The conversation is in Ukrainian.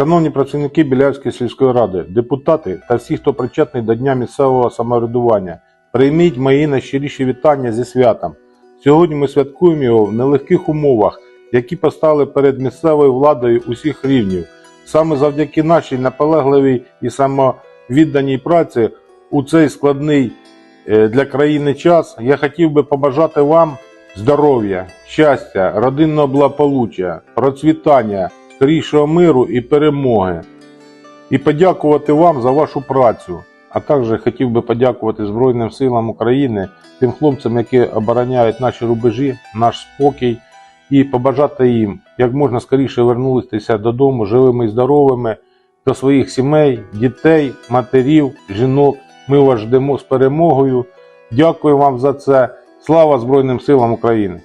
Шановні працівники Білявської сільської ради, депутати та всі, хто причетний до Дня місцевого самоврядування, прийміть мої найщиріші вітання зі святом. Сьогодні ми святкуємо його в нелегких умовах, які постали перед місцевою владою усіх рівнів. Саме завдяки нашій наполегливій і самовідданій праці у цей складний е, для країни час я хотів би побажати вам здоров'я, щастя, родинного благополуччя, процвітання, скорішого миру і перемоги. І подякувати вам за вашу працю. А також хотів би подякувати Збройним силам України, тим хлопцям, які обороняють наші рубежі, наш спокій, і побажати їм як можна скоріше вернутися додому живими і здоровими до своїх сімей, дітей, матерів, жінок. Ми вас ждемо з перемогою. Дякую вам за це. Слава Збройним силам України!